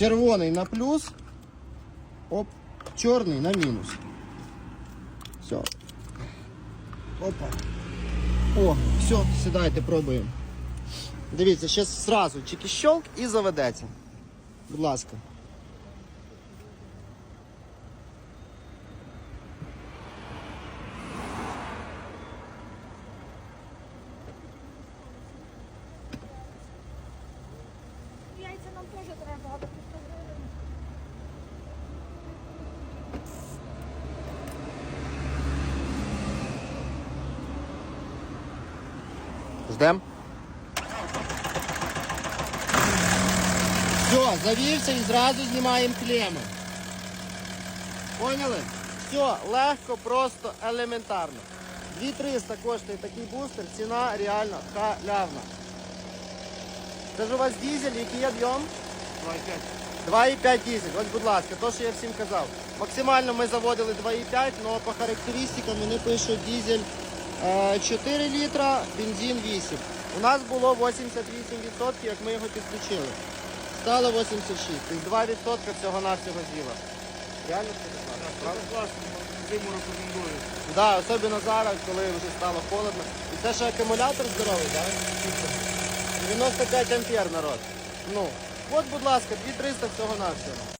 Червоний на плюс. Оп. Чорний на мінус. Все. Опа. О, все, сідайте, пробуємо. Дивіться, ще зразу тільки щелк і заведеться. Будь ласка. Нам теж треба, але 500 гривень. Ждем. Все, завівся і зразу знімаємо клеми. Поняли? Все, легко, просто, елементарно. 2300 коштує такий бустер, ціна реально халявна. Це ж у вас дізель, який об'єм? 2,5 дізель. Ось, будь ласка, то, що я всім казав. Максимально ми заводили 2,5, але по характеристикам вони пишуть дізель е, 4 літра, бензин 8. У нас було 88%, як ми його підключили. Стало 86. Тобто 2% всього-навсього з'їла. Реально це класно, зиму рекомендую. Да, особливо зараз, коли вже стало холодно. І це ще акумулятор здоровий, так? 95 ампер народ. Ну, от, будь ласка, 2300 всього навсього